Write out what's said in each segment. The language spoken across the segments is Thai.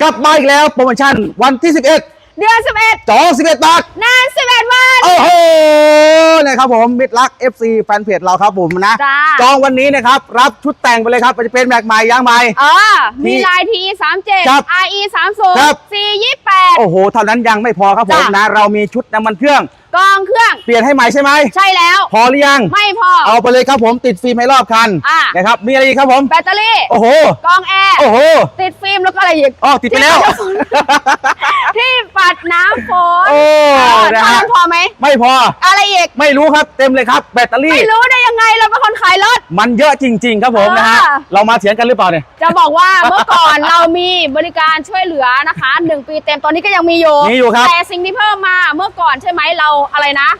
กลับมาอีกแล้วโปรโมชั่นวันที่ 11 เดือน11 จอง11บาทนาน ครับผมมิตรรัก FC แฟนเพจเราครับผมนะจ้า จองวันนี้นะครับรับชุดแต่งไปเลยครับมันจะเป็นแม็กใหม่ยางใหม่ เออ มีที่ลาย TE ครับ37 RE ครับ30 C 28โอ้โหเท่านั้นยังไม่พอครับผมจ้ะ นะ เรามีชุดน้ำมันเครื่อง กองเครื่อง เปลี่ยนให้ใหม่ใช่ไหมใช่แล้ว พอหรือยัง ไม่พอ เอาไปเลยครับผมติดฟิล์มให้รอบคันอะ นะครับมีอะไรอีกครับผม แบตเตอรี่ โอ้โห กองแอร์ โอ้โหติดฟิล์มแล้วก็อะไรอีก อ๋อติดไปแล้ว ที่ปัดน้ำ ฝนโอ้เออนะเท่าฮะนั้นพอไหม ไม่พอ อะไรอีก ไม่รู้ครับเต็มเลยครับ แบตเตอรี่ ไม่รู้ได้ยังไงเราเป็นคนขายรถ มันเยอะจริง ๆ ครับผมนะฮะ อ่า เรามาเถียงกันหรือเปล่าเนี่ย จะบอกว่า เมื่อก่อนเรามีบริการช่วยเหลือนะคะหนึ่งปีเต็มตอนนี้ก็ยังมีอยู่มีอยู่ครับแต่สิ่งที่เพิ่มมาเมื่อก่อนใช่ไหมเราอะไรนะ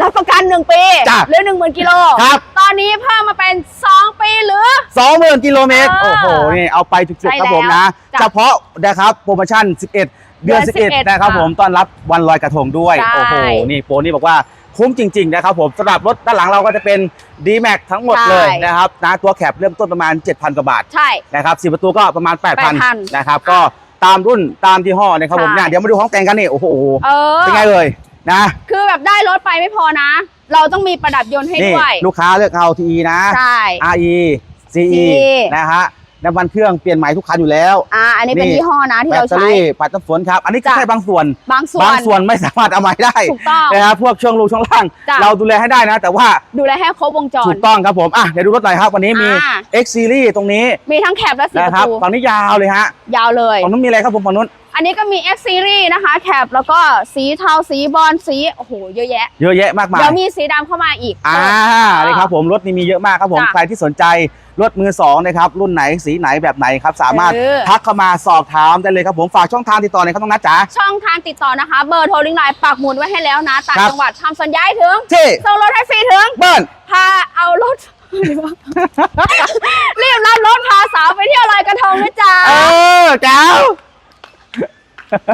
รับประกันหนึ่งปีจ้ะหรือหนึ่งหมื่นกิโลครับ ตอนนี้เพิ่มมาเป็นสองปีหรือสองหมื่นกิโลเมตร เออโอ้โห นี่เอาไปจุกใช่ๆครับผมนะแล้วจ้ะ เฉพาะนะครับโปรโมชั่น 11 เดือนเดือน11 11นะครับค่ะผมต้อนรับวันลอยกระทงด้วยใช่โอ้โหนี่โปรนี้บอกว่าคุ้มจริง ๆ นะครับผมสำหรับรถด้านหลังเราก็จะเป็น d m a x ทั้งหมดเลยนะครับนะตัวแคปเริ่มต้นประมาณ 7,000กว่าบาทใช่นะครับสี่ประตูก็ประมาณ8,000 8,000นะครับก็ตามรุ่นตามยี่ห้อนะครับผมใช่เนี่ยเดี๋ยวมาดูของแต่งกันนี่โอ้โหเออเป็นไงเลยนะ คือแบบได้รถไปไม่พอนะ เราต้องมีประดับยนต์ให้นี่ด้วย ลูกค้าเลือกเอา TE นะใช่ RE CE CE นะฮะ น้ำมันเครื่องเปลี่ยนใหม่ทุกคันอยู่แล้วอ่าอันนี้เป็นนี่ยี่ห้อนะที่แบตเราเตอใช้รี่ปัดน้ำฝนครับ อันนี้ก็จ้ะแค่บางส่วน บางส่วนบางส่วนไม่สามารถเอามาได้ถูกต้องนะครับพวกช่วงรูช่วงล่างจ้ะเราดูแลให้ได้นะ แต่ว่าดูแลให้ครบวงจถูรกต้องครับผมอะเดี๋ยวดูรถหน่อยครับ วันนี้มีอ่า X Series ตรงนี้มีทั้งแคปและสี่นะปครัระบตูฝั่งนี้ยาวเลยฮะยาวเลยฝั่งนู้นมีอะไรครับผมฝั่งนู้น อันนี้ก็มี X Series นะคะแคปแล้วก็สีเทาสีบอลสีโอ้โหเยอะแยะ เยอะแยะมากมายเดี๋ยวมีสีดำเข้ามาอีก อ่านี่ครับผมรถนี่มีเยอะมากครับผมจ้ะใครที่สนใจรถมือสองนะครับรุ่นไหนสีไหนแบบไหนครับ สามารถเออ ทักเข้ามาสอบถามได้เลยครับผมฝากช่องทางติดต่อหน่อยครับน้องนัทจ๋า ช่องทางติดต่อนะคะ เบอร์โทรลิงก์ไลน์ปักหมุดไว้ให้แล้วนะต่างครับ จังหวัดทำสัญญาให้ถึงที่ส่งรถให้ฟรีถึง เบิ้ล พาเอารถ รีบรับรถพาสาวไปเที่ยวลอยกระทงนะจ๊ะ เออแก้ว